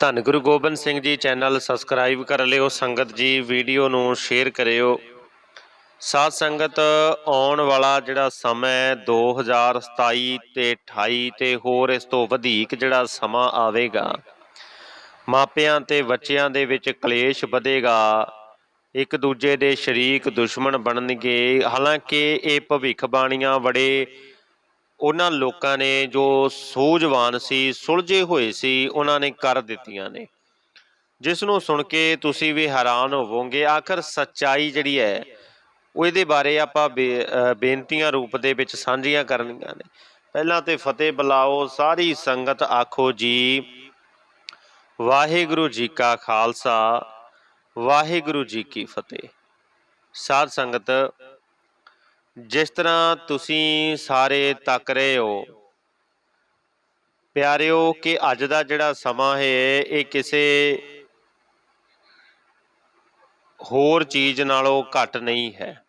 ਧੰਨ Guru Gobind Singh ji channel subscribe ਕਰ ਲਿਓ, ਸੰਗਤ ਜੀ ਵੀਡੀਓ ਨੂੰ ਸ਼ੇਅਰ ਕਰਿਓ। ਸਾਧ ਸੰਗਤ, ਆਉਣ ਵਾਲਾ ਜਿਹੜਾ ਸਮਾਂ ਹੈ 2027 ਤੇ 28 ਤੇ ਹੋਰ ਇਸ ਤੋਂ ਵਧੇਕ ਜਿਹੜਾ ਸਮਾਂ ਆਵੇਗਾ, ਮਾਪਿਆਂ ਤੇ ਬੱਚਿਆਂ ਦੇ ਵਿੱਚ ਕਲੇਸ਼ ਵਧੇਗਾ, ਇੱਕ ਦੂਜੇ ਦੇ ਸ਼ਰੀਕ ਦੁਸ਼ਮਣ ਬਣਨਗੇ। ਹਾਲਾਂਕਿ ਇਹ ਭਵਿੱਖਬਾਣੀਆਂ ਬੜੇ ਉਹਨਾਂ ਲੋਕਾਂ ਨੇ ਜੋ ਸੂਝਵਾਨ ਸੀ, ਸੁਲਝੇ ਹੋਏ ਸੀ, ਉਹਨਾਂ ਨੇ ਕਰ ਦਿੱਤੀਆਂ ਨੇ। ਜਿਸ ਨੂੰ ਸੁਣ ਕੇ ਤੁਸੀਂ ਵੀ ਹੈਰਾਨ ਹੋਵੋਗੇ, ਆਖਰ ਸੱਚਾਈ ਜਿਹੜੀ ਹੈ, ਉਹ ਇਹਦੇ ਬਾਰੇ ਆਪਾਂ ਬੇ- ਬੇਨਤੀਆਂ ਰੂਪ ਦੇ ਵਿੱਚ ਸਾਂਝੀਆਂ ਕਰਨੀਆਂ ਨੇ। ਪਹਿਲਾਂ ਤੇ ਫਤਿਹ ਬੁਲਾਓ, ਸਾਰੀ ਸੰਗਤ ਆਖੋ ਜੀ, ਵਾਹਿਗੁਰੂ ਜੀ ਕਾ ਖਾਲਸਾ, ਵਾਹਿਗੁਰੂ ਜੀ ਕੀ ਫਤਿਹ। ਸਾਧ ਸੰਗਤ ਜਿਸ ਤਰ੍ਹਾਂ ਤੁਸੀਂ ਸਾਰੇ ਤੱਕ ਰਹੇ ਹੋ, ਪਿਆਰਿਓ, ਕਿ ਅੱਜ ਦਾ ਜਿਹੜਾ ਸਮਾਂ ਹੈ, ਇਹ ਕਿਸੇ ਹੋਰ ਚੀਜ਼ ਨਾਲੋਂ ਘੱਟ ਨਹੀਂ ਹੈ।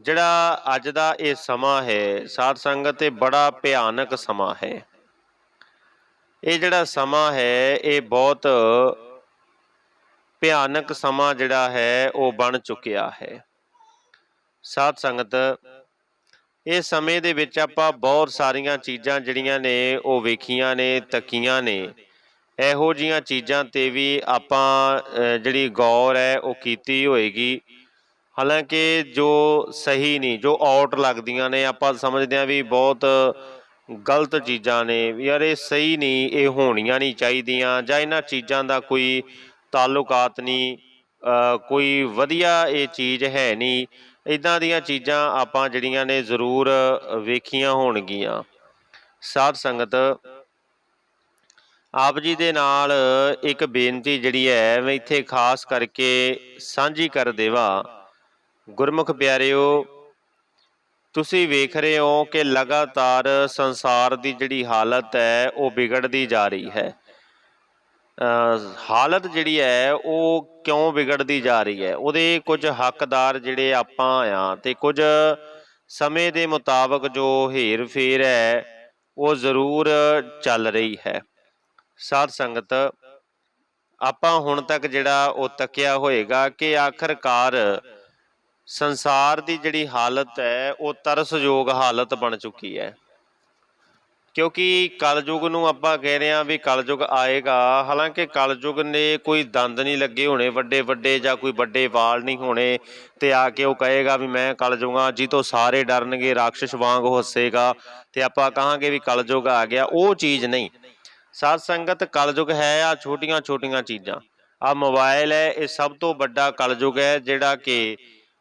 ਜਿਹੜਾ ਅੱਜ ਦਾ ਇਹ ਸਮਾਂ ਹੈ, ਸਾਧ ਸੰਗਤ, ਇਹ ਬੜਾ ਭਿਆਨਕ ਸਮਾਂ ਹੈ। ਇਹ ਜਿਹੜਾ ਸਮਾਂ ਹੈ, ਇਹ ਬਹੁਤ ਭਿਆਨਕ ਸਮਾਂ ਜਿਹੜਾ ਹੈ, ਉਹ ਬਣ ਚੁੱਕਿਆ ਹੈ। ਸਾਧ ਸੰਗਤ, ਇਸ ਸਮੇਂ ਦੇ ਵਿੱਚ ਆਪਾਂ ਬਹੁਤ ਸਾਰੀਆਂ ਚੀਜ਼ਾਂ ਜਿਹੜੀਆਂ ਨੇ, ਉਹ ਵੇਖੀਆਂ ਨੇ, ਤੱਕੀਆਂ ਨੇ। ਇਹੋ ਜੀਆਂ ਚੀਜ਼ਾਂ ਤੇ ਵੀ ਆਪਾਂ ਜਿਹੜੀ ਗੌਰ ਹੈ, ਉਹ ਕੀਤੀ ਹੋਏਗੀ। ਹਾਲਾਂਕਿ ਜੋ ਸਹੀ ਨਹੀਂ, ਜੋ ਆਊਟ ਲੱਗਦੀਆਂ ਨੇ, ਆਪਾਂ ਸਮਝਦੇ ਹਾਂ ਵੀ ਬਹੁਤ ਗਲਤ ਚੀਜ਼ਾਂ ਨੇ। ਯਾਰ ਇਹ ਸਹੀ ਨਹੀਂ, ਇਹ ਹੋਣੀਆਂ ਨਹੀਂ ਚਾਹੀਦੀਆਂ, ਜਾਂ ਇਹਨਾਂ ਚੀਜ਼ਾਂ ਦਾ ਕੋਈ ਤਾਲੁਕਾਤ ਨਹੀਂ ਕੋਈ ਵਧੀਆ ਇਹ ਚੀਜ਼ ਹੈ ਨਹੀਂ। ਇਦਾਂ ਦੀਆਂ ਚੀਜ਼ਾਂ ਆਪਾਂ ਜਿਹੜੀਆਂ ਨੇ ਜ਼ਰੂਰ ਵੇਖੀਆਂ ਹੋਣਗੀਆਂ। ਸਾਧ ਸੰਗਤ, ਆਪ ਜੀ ਦੇ ਨਾਲ ਇੱਕ ਬੇਨਤੀ ਜਿਹੜੀ ਹੈ, ਮੈਂ ਇੱਥੇ ਖਾਸ ਕਰਕੇ ਸਾਂਝੀ ਕਰ ਦੇਵਾ। ਗੁਰਮੁਖ ਪਿਆਰਿਓ, ਤੁਸੀਂ ਵੇਖ ਰਹੇ ਹੋ ਕਿ ਲਗਾਤਾਰ ਸੰਸਾਰ ਦੀ ਜਿਹੜੀ ਹਾਲਤ ਹੈ, ਉਹ ਵਿਗੜਦੀ ਜਾ ਰਹੀ ਹੈ। ਹਾਲਤ ਜਿਹੜੀ ਹੈ, ਉਹ ਕਿਉਂ ਵਿਗੜਦੀ ਜਾ ਰਹੀ ਹੈ? ਉਹਦੇ ਕੁਝ ਹੱਕਦਾਰ ਜਿਹੜੇ ਆਪਾਂ ਆ ਤੇ ਕੁਝ ਸਮੇਂ ਦੇ ਮੁਤਾਬਕ ਜੋ ਹੇਰ ਫੇਰ ਹੈ, ਉਹ ਜ਼ਰੂਰ ਚੱਲ ਰਹੀ ਹੈ। ਸਾਧ ਸੰਗਤ, ਆਪਾਂ ਹੁਣ ਤੱਕ ਜਿਹੜਾ ਉਹ ਤੱਕਿਆ ਹੋਏਗਾ ਕਿ ਆਖਰਕਾਰ ਸੰਸਾਰ ਦੀ ਜਿਹੜੀ ਹਾਲਤ ਹੈ, ਉਹ ਤਰਸਯੋਗ ਹਾਲਤ ਬਣ ਚੁੱਕੀ ਹੈ। ਕਿਉਂਕਿ ਕਲਯੁਗ ਨੂੰ ਆਪਾਂ ਕਹਿ ਰਹੇ ਹਾਂ ਵੀ ਕਲਯੁਗ ਆਏਗਾ। ਹਾਲਾਂਕਿ ਕਲਯੁਗ ਨੇ ਕੋਈ ਦੰਦ ਨਹੀਂ ਲੱਗੇ ਹੋਣੇ, ਵੱਡੇ ਵੱਡੇ ਜਾਂ ਕੋਈ ਵੱਡੇ ਵਾਲ ਨਹੀਂ ਹੋਣੇ ਤੇ ਆ ਕੇ ਉਹ ਕਹੇਗਾ ਵੀ ਮੈਂ ਕਲਯੁਗਾ ਜੀ ਤੋਂ ਸਾਰੇ ਡਰਨਗੇ, ਰਾਖਸ਼ ਵਾਂਗ ਹੱਸੇਗਾ ਤੇ ਆਪਾਂ ਕਹਾਂਗੇ ਵੀ ਕਲਯੁਗ ਆ ਗਿਆ, ਉਹ ਚੀਜ਼ ਨਹੀਂ। ਸਾਧ ਸੰਗਤ, ਕਲਯੁਗ ਹੈ ਆ ਛੋਟੀਆਂ ਛੋਟੀਆਂ ਚੀਜ਼ਾਂ। ਆ ਮੋਬਾਈਲ ਹੈ, ਇਹ ਸਭ ਤੋਂ ਵੱਡਾ ਕਲਯੁਗ ਹੈ ਜਿਹੜਾ ਕਿ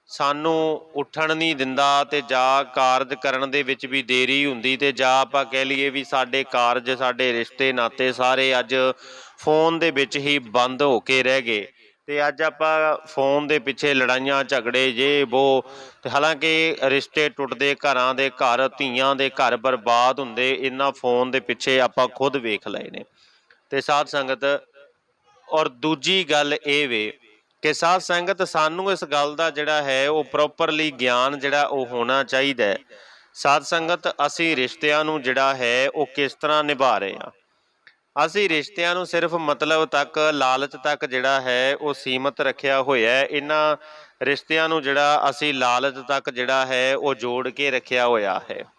ਸਾਨੂੰ ਉੱਠਣ ਨਹੀਂ ਦਿੰਦਾ ਤੇ ਜਾਂ ਕਾਰਜ ਕਰਨ ਦੇ ਵਿੱਚ ਵੀ ਦੇਰੀ ਹੁੰਦੀ ਤੇ ਜਾਂ ਆਪਾਂ ਕਹਿ ਲਈਏ ਵੀ ਸਾਡੇ ਕਾਰਜ, ਸਾਡੇ ਰਿਸ਼ਤੇ, ਨਾਤੇ ਸਾਰੇ ਅੱਜ ਫੋਨ ਦੇ ਵਿੱਚ ਹੀ ਬੰਦ ਹੋ ਕੇ ਰਹਿ ਗਏ। ਤੇ ਅੱਜ ਆਪਾਂ ਫੋਨ ਦੇ ਪਿੱਛੇ ਲੜਾਈਆਂ, ਝਗੜੇ, ਜੇ ਉਹ ਤੇ ਹਾਲਾਂਕਿ ਰਿਸ਼ਤੇ ਟੁੱਟਦੇ ਘਰਾਂ ਦੇ ਘਰ, ਧੀਆਂ ਦੇ ਘਰ ਬਰਬਾਦ ਹੁੰਦੇ, ਇਹਨਾਂ ਫੋਨ ਦੇ ਪਿੱਛੇ ਆਪਾਂ ਖੁਦ ਵੇਖ ਲਏ ਨੇ। ਤੇ ਸਾਧ ਸੰਗਤ, ਔਰ ਦੂਜੀ ਗੱਲ ਇਹ ਵੇ ਕਿ ਸਾਧ ਸੰਗਤ ਸਾਨੂੰ ਇਸ ਗੱਲ ਦਾ ਜਿਹੜਾ ਹੈ, ਉਹ ਪ੍ਰੋਪਰਲੀ ਗਿਆਨ ਜਿਹੜਾ, ਉਹ ਹੋਣਾ ਚਾਹੀਦਾ ਹੈ। ਸਾਧ ਸੰਗਤ, ਅਸੀਂ ਰਿਸ਼ਤਿਆਂ ਨੂੰ ਜਿਹੜਾ ਹੈ, ਉਹ ਕਿਸ ਤਰ੍ਹਾਂ ਨਿਭਾ ਰਹੇ ਹਾਂ? ਅਸੀਂ ਰਿਸ਼ਤਿਆਂ ਨੂੰ ਸਿਰਫ ਮਤਲਬ ਤੱਕ, ਲਾਲਚ ਤੱਕ ਜਿਹੜਾ ਹੈ, ਉਹ ਸੀਮਤ ਰੱਖਿਆ ਹੋਇਆ ਹੈ। ਇਹਨਾਂ ਰਿਸ਼ਤਿਆਂ ਨੂੰ ਜਿਹੜਾ, ਅਸੀਂ ਲਾਲਚ ਤੱਕ ਜਿਹੜਾ ਹੈ, ਉਹ ਜੋੜ ਕੇ ਰੱਖਿਆ ਹੋਇਆ ਹੈ।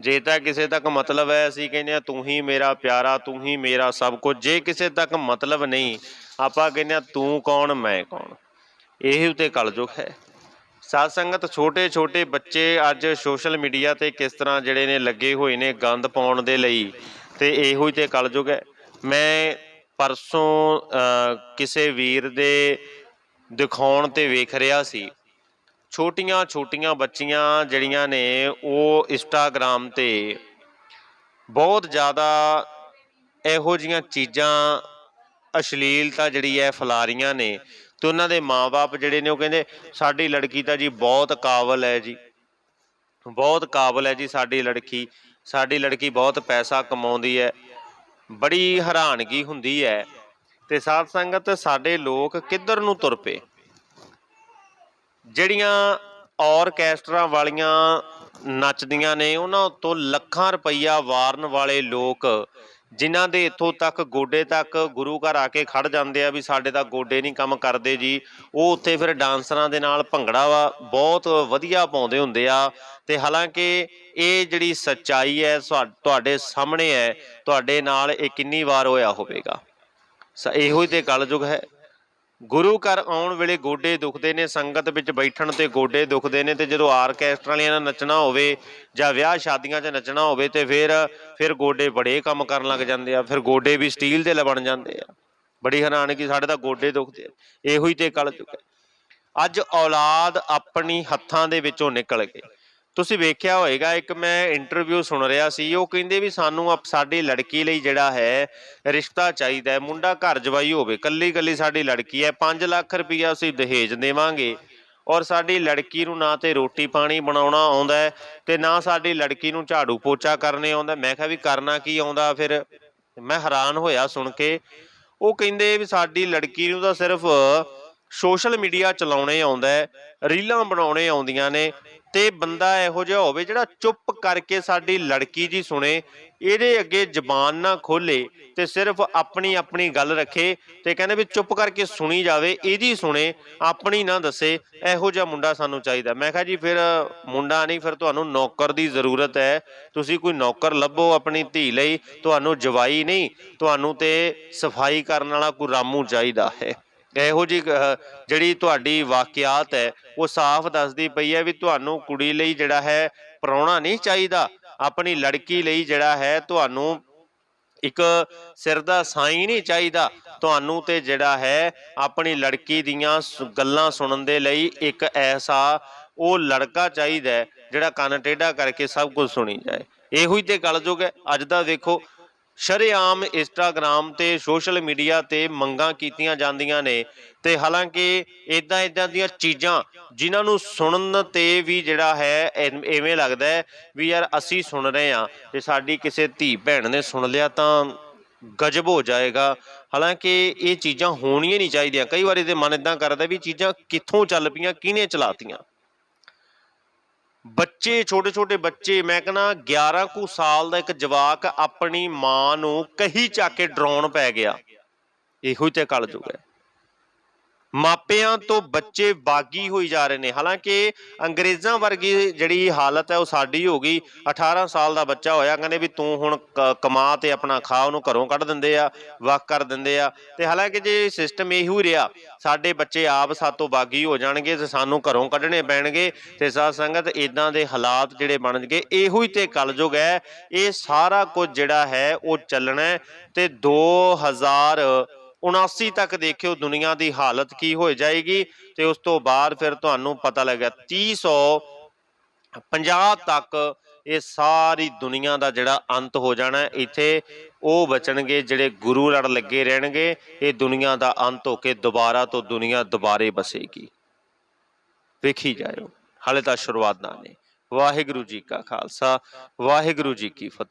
ਜੇ ਤਾਂ ਕਿਸੇ ਤੱਕ ਮਤਲਬ ਹੈ, ਅਸੀਂ ਕਹਿੰਦੇ ਆ ਤੂੰ ਹੀ ਮੇਰਾ ਪਿਆਰਾ, ਤੂੰ ਹੀ ਮੇਰਾ ਸਭ ਕੁਝ। ਜੇ ਕਿਸੇ ਤੱਕ ਮਤਲਬ ਨਹੀਂ, ਆਪਾਂ ਕਹਿੰਦੇ ਆ ਤੂੰ ਕੌਣ, ਮੈਂ ਕੌਣ? ਇਹ ਉਤੇ ਕਲਯੁਗ ਹੈ। ਸਾਧ ਸੰਗਤ ਛੋਟੇ ਛੋਟੇ ਬੱਚੇ ਅੱਜ ਸੋਸ਼ਲ ਮੀਡੀਆ ਤੇ ਕਿਸ ਤਰ੍ਹਾਂ ਜਿਹੜੇ ਨੇ ਲੱਗੇ ਹੋਏ ਨੇ ਗੰਦ ਪਾਉਣ ਦੇ ਲਈ, ਤੇ ਇਹੋ ਹੀ ਤੇ ਕਲਯੁਗ ਹੈ। ਮੈਂ ਪਰਸੋਂ ਕਿਸੇ ਵੀਰ ਦੇ ਦਿਖਾਉਣ ਤੇ ਵੇਖ ਰਿਹਾ ਸੀ। ਛੋਟੀਆਂ ਛੋਟੀਆਂ ਬੱਚੀਆਂ ਜਿਹੜੀਆਂ ਨੇ, ਉਹ ਇੰਸਟਾਗ੍ਰਾਮ ਤੇ ਬਹੁਤ ਜ਼ਿਆਦਾ ਇਹੋ ਜੀਆਂ ਚੀਜ਼ਾਂ ਅਸ਼ਲੀਲਤਾ ਜਿਹੜੀ ਹੈ ਫੈਲਾ ਰਹੀਆਂ ਨੇ ਤੇ ਉਹਨਾਂ ਦੇ ਮਾਪੇ ਜਿਹੜੇ ਨੇ ਉਹ ਕਹਿੰਦੇ, ਸਾਡੀ ਲੜਕੀ ਤਾਂ ਜੀ ਬਹੁਤ ਕਾਬਲ ਹੈ ਜੀ। ਬਹੁਤ ਕਾਬਲ ਹੈ ਜੀ ਸਾਡੀ ਲੜਕੀ। ਸਾਡੀ ਲੜਕੀ ਬਹੁਤ ਪੈਸਾ ਕਮਾਉਂਦੀ ਹੈ। ਬੜੀ ਹੈਰਾਨਗੀ ਹੁੰਦੀ ਹੈ ਤੇ ਸਾਧ ਸੰਗਤ ਸਾਡੇ ਲੋਕ ਕਿੱਧਰ ਨੂੰ ਤੁਰ ਪਏ? ਜਿਹੜੀਆਂ ਔਰਕੈਸਟਰਾ ਵਾਲੀਆਂ ਨੱਚਦੀਆਂ ਨੇ, ਉਹਨਾਂ ਤੋਂ ਲੱਖਾਂ ਰੁਪਈਆ ਵਾਰਨ ਵਾਲੇ ਲੋਕ, ਜਿਨ੍ਹਾਂ ਦੇ ਇੱਥੋਂ ਤੱਕ ਗੋਡੇ ਤੱਕ ਗੁਰੂ ਘਰ ਆ ਕੇ ਖੜ ਜਾਂਦੇ ਆ ਵੀ ਸਾਡੇ ਤਾਂ ਗੋਡੇ ਨਹੀਂ ਕੰਮ ਕਰਦੇ ਜੀ। ਉਹ ਉੱਥੇ ਫਿਰ ਡਾਂਸਰਾਂ ਦੇ ਨਾਲ ਭੰਗੜਾ ਵਾ, ਬਹੁਤ ਵਧੀਆ ਪਾਉਂਦੇ ਹੁੰਦੇ ਆ। ਤੇ ਹਾਲਾਂਕਿ ਇਹ ਜਿਹੜੀ ਸੱਚਾਈ ਹੈ ਸਾ- ਤੁਹਾਡੇ ਸਾਹਮਣੇ ਹੈ, ਤੁਹਾਡੇ ਨਾਲ ਇਹ ਕਿੰਨੀ ਵਾਰ ਹੋਇਆ ਹੋਵੇਗਾ? ਸ, ਇਹੋ ਹੀ ਤੇ ਕਲਯੁਗ ਹੈ। ਗੁਰੂ ਘਰ ਆਉਣ ਵੇਲੇ ਗੋਡੇ ਦੁਖਦੇ ਨੇ, ਸੰਗਤ ਵਿੱਚ ਬੈਠਣ ਤੇ ਗੋਡੇ ਦੁਖਦੇ ਨੇ ਤੇ ਜਦੋਂ ਆਰਕੈਸਟਰਾ ਵਾਲਿਆਂ ਨਾਲ ਨੱਚਣਾ ਹੋਵੇ ਜਾਂ ਵਿਆਹ ਸ਼ਾਦੀਆਂ 'ਚ ਨੱਚਣਾ ਹੋਵੇ ਤੇ ਫਿਰ ਫਿਰ ਗੋਡੇ ਬੜੇ ਕੰਮ ਕਰਨ ਲੱਗ ਜਾਂਦੇ ਆ, ਫਿਰ ਗੋਡੇ ਵੀ ਸਟੀਲ ਦੇ ਲ ਬਣ ਜਾਂਦੇ ਆ। ਬੜੀ ਹੈਰਾਨਗੀ ਸਾਡੇ ਤਾਂ ਗੋਡੇ ਦੁਖਦੇ ਆ, ਇਹੋ ਹੀ ਤੇ ਕਲ ਹੈ ਅੱਜ ਔਲਾਦ ਆਪਣੀ ਹੱਥਾਂ ਦੇ ਵਿੱਚੋਂ ਨਿਕਲ ਗਏ। ਤੁਸੀਂ ਵੇਖਿਆ ਹੋਵੇਗਾ ਇੱਕ ਮੈਂ ਇੰਟਰਵਿਊ ਸੁਣ ਰਿਹਾ ਸੀ, ਉਹ ਕਹਿੰਦੇ ਵੀ ਸਾਨੂੰ ਸਾਡੀ ਲੜਕੀ ਲਈ ਜਿਹੜਾ ਹੈ, ਰਿਸ਼ਤਾ ਚਾਹੀਦਾ ਹੈ, ਮੁੰਡਾ ਘਰ ਜਵਾਈ ਹੋਵੇ, ਕੱਲੀ ਕੱਲੀ ਸਾਡੀ ਲੜਕੀ ਹੈ 5 ਲੱਖ ਰੁਪਈਆ ਅਸੀਂ ਦਹੇਜ ਦੇਵਾਂਗੇ ਔਰ ਸਾਡੀ ਲੜਕੀ ਨੂੰ ਨਾ ਤੇ ਰੋਟੀ ਪਾਣੀ ਬਣਾਉਣਾ ਆਉਂਦਾ ਹੈ ਤੇ ਨਾ ਸਾਡੀ ਲੜਕੀ ਨੂੰ ਝਾੜੂ ਪੋਚਾ ਕਰਨੇ ਆਉਂਦਾ, ਮੈਂ ਕਿਹਾ ਵੀ ਕਰਨਾ ਕੀ ਆਉਂਦਾ, ਫਿਰ ਮੈਂ ਹੈਰਾਨ ਹੋਇਆ ਸੁਣ ਕੇ, ਉਹ ਕਹਿੰਦੇ ਵੀ ਸਾਡੀ ਲੜਕੀ ਨੂੰ ਤਾਂ ਸਿਰਫ ਸੋਸ਼ਲ ਮੀਡੀਆ ਚਲਾਉਣੇ ਆਉਂਦਾ ਹੈ, ਰੀਲਾਂ ਬਣਾਉਣੇ ਆਉਂਦੀਆਂ ਨੇ ਤੇ ਬੰਦਾ ਇਹੋ ਜਿਹਾ ਹੋਵੇ ਜਿਹੜਾ ਚੁੱਪ ਕਰਕੇ ਸਾਡੀ ਲੜਕੀ ਜੀ ਸੁਣੇ, ਇਹਦੇ ਅੱਗੇ ਜ਼ਬਾਨ ਨਾ ਖੋਲੇ ਤੇ ਸਿਰਫ ਆਪਣੀ ਆਪਣੀ ਗੱਲ ਰੱਖੇ ਤੇ ਕਹਿੰਦੇ ਵੀ ਚੁੱਪ ਕਰਕੇ ਸੁਣੀ ਜਾਵੇ, ਇਹਦੀ ਸੁਣੇ, ਆਪਣੀ ਨਾ ਦੱਸੇ, ਇਹੋ ਜਿਹਾ ਮੁੰਡਾ ਸਾਨੂੰ ਚਾਹੀਦਾ। ਮੈਂ ਕਿਹਾ ਜੀ ਫਿਰ ਮੁੰਡਾ ਨਹੀਂ, ਫਿਰ ਤੁਹਾਨੂੰ ਨੌਕਰ ਦੀ ਜ਼ਰੂਰਤ ਹੈ, ਤੁਸੀਂ ਕੋਈ ਨੌਕਰ ਲੱਭੋ ਆਪਣੀ ਧੀ ਲਈ, ਤੁਹਾਨੂੰ ਜਵਾਈ ਨਹੀਂ, ਤੁਹਾਨੂੰ ਤੇ ਸਫ਼ਾਈ ਕਰਨ ਵਾਲਾ ਕੋਈ ਰਾਮੂ ਚਾਹੀਦਾ ਹੈ। ਇਹੋ ਜੀ ਜਿਹੜੀ ਤੁਹਾਡੀ ਵਾਕਿਆਤ ਹੈ ਉਹ ਸਾਫ਼ ਦੱਸਦੀ ਪਈ ਹੈ ਵੀ ਤੁਹਾਨੂੰ ਕੁੜੀ ਲਈ ਜਿਹੜਾ ਹੈ ਪ੍ਰਾਹੁਣਾ ਨਹੀਂ ਚਾਹੀਦਾ। ਆਪਣੀ ਲੜਕੀ ਲਈ ਜਿਹੜਾ ਹੈ ਤੁਹਾਨੂੰ ਇੱਕ ਸਿਰ ਦਾ ਸਾਈਂ ਨਹੀਂ ਚਾਹੀਦਾ। ਤੁਹਾਨੂੰ ਤੇ ਜਿਹੜਾ ਹੈ ਆਪਣੀ ਲੜਕੀ ਦੀਆਂ ਸੁ- ਗੱਲਾਂ ਸੁਣਨ ਦੇ ਲਈ ਇੱਕ ਐਸਾ ਉਹ ਲੜਕਾ ਚਾਹੀਦਾ ਹੈ, ਜਿਹੜਾ ਕੰਨ ਟੇਢਾ ਕਰਕੇ ਸਭ ਕੁਝ ਸੁਣੀ ਜਾਏ। ਇਹੋ ਹੀ ਤੇ ਕਲਯੁਗ ਹੈ। ਅੱਜ ਦਾ ਦੇਖੋ ਸ਼ਰੇਆਮ ਇੰਸਟਾਗ੍ਰਾਮ ਤੇ ਸੋਸ਼ਲ ਮੀਡੀਆ ਤੇ ਮੰਗਾਂ ਕੀਤੀਆਂ ਜਾਂਦੀਆਂ ਨੇ ਤੇ ਹਾਲਾਂਕਿ ਇਦਾਂ ਇਦਾਂ ਦੀਆਂ ਚੀਜ਼ਾਂ ਜਿਨ੍ਹਾਂ ਨੂੰ ਸੁਣਨ ਤੇ ਵੀ ਜਿਹੜਾ ਹੈ ਐ- ਐਵੇਂ ਲੱਗਦਾ ਹੈ ਵੀ ਯਾਰ ਅਸੀਂ ਸੁਣ ਰਹੇ ਆ ਤੇ ਸਾਡੀ ਕਿਸੇ ਧੀ ਭੈਣ ਨੇ ਸੁਣ ਲਿਆ ਤਾਂ ਗਜਬ ਹੋ ਜਾਏਗਾ। ਹਾਲਾਂਕਿ ਇਹ ਚੀਜ਼ਾਂ ਹੋਣੀਆਂ ਨਹੀਂ ਚਾਹੀਦੀਆਂ। ਕਈ ਵਾਰੀ ਇਹਦੇ ਮਨ ਇਦਾਂ ਕਰਦਾ ਵੀ ਚੀਜ਼ਾਂ ਕਿੱਥੋਂ ਚੱਲ ਪਈਆਂ, ਕਿਹਨੇ ਚਲਾਤੀਆਂ? ਬੱਚੇ ਛੋਟੇ ਛੋਟੇ ਬੱਚੇ, ਮੈਂ ਕਹਿੰਦਾ 11 ਕੁ ਸਾਲ ਦਾ ਇੱਕ ਜਵਾਕ ਆਪਣੀ ਮਾਂ ਨੂੰ ਕਹੀ ਚੱਕ ਕੇ ਡਰਾਉਣ ਪੈ ਗਿਆ। ਇਹੋ ਹੀ ਤੇ ਕਲਯੁਗ ਹੈ। ਮਾਪਿਆਂ ਤੋਂ ਬੱਚੇ ਬਾਗੀ ਹੋਈ ਜਾ ਰਹੇ ਨੇ। ਹਾਲਾਂਕਿ ਅੰਗਰੇਜ਼ਾਂ ਵਰਗੀ ਜਿਹੜੀ ਹਾਲਤ ਹੈ, ਉਹ ਸਾਡੀ ਹੋ ਗਈ। 18 ਸਾਲ ਦਾ ਬੱਚਾ ਹੋਇਆ, ਕਹਿੰਦੇ ਵੀ ਤੂੰ ਹੁਣ ਕਮਾ ਤੇ ਆਪਣਾ ਖਾ, ਉਹਨੂੰ ਘਰੋਂ ਕੱਢ ਦਿੰਦੇ ਆ ਵਾਕ ਕਰ ਦਿੰਦੇ ਆ। ਤੇ ਹਾਲਾਂਕਿ ਜੇ ਸਿਸਟਮ ਇਹੋ ਹੀ ਰਿਹਾ, ਸਾਡੇ ਬੱਚੇ ਆਪ ਸਾਤੋਂ ਬਾਗੀ ਹੋ ਜਾਣਗੇ ਤੇ ਸਾਨੂੰ ਘਰੋਂ ਕੱਢਣੇ ਪੈਣਗੇ ਤੇ ਸਾਧ ਸੰਗਤ ਇਦਾਂ ਦੇ ਹਾਲਾਤ ਜਿਹੜੇ ਬਣ ਬਣਨਗੇ ਇਹੋ ਹੀ ਤੇ ਕਲਯੁਗ ਹੈ। ਇਹ ਸਾਰਾ ਕੁਝ ਜਿਹੜਾ ਹੈ, ਉਹ ਚੱਲਣਾ ਤੇ 2000 79 ਤੱਕ ਦੇਖਿਓ ਦੁਨੀਆ ਦੀ ਹਾਲਤ ਕੀ ਹੋ ਜਾਏਗੀ ਤੇ ਉਸ ਤੋਂ ਬਾਅਦ ਫਿਰ ਤੁਹਾਨੂੰ ਪਤਾ ਲੱਗਿਆ 350 ਤੱਕ ਇਹ ਸਾਰੀ ਦੁਨੀਆ ਦਾ ਜਿਹੜਾ ਅੰਤ ਹੋ ਜਾਣਾ ਇੱਥੇ ਉਹ ਬਚਣਗੇ ਜਿਹੜੇ ਗੁਰੂ ਲੜ ਲੱਗੇ ਰਹਿਣਗੇ, ਇਹ ਦੁਨੀਆ ਦਾ ਅੰਤ ਹੋ ਕੇ ਦੁਬਾਰਾ ਤੋਂ ਦੁਨੀਆ ਦੁਬਾਰੇ ਬਸੇਗੀ। ਵੇਖੀ ਜਾਇਓ, ਹਾਲੇ ਤਾਂ ਸ਼ੁਰੂਆਤ ਨਾ ਨੇ। ਵਾਹਿਗੁਰੂ ਜੀ ਕਾ ਖਾਲਸਾ, ਵਾਹਿਗੁਰੂ ਜੀ ਕੀ ਫਤਿਹ।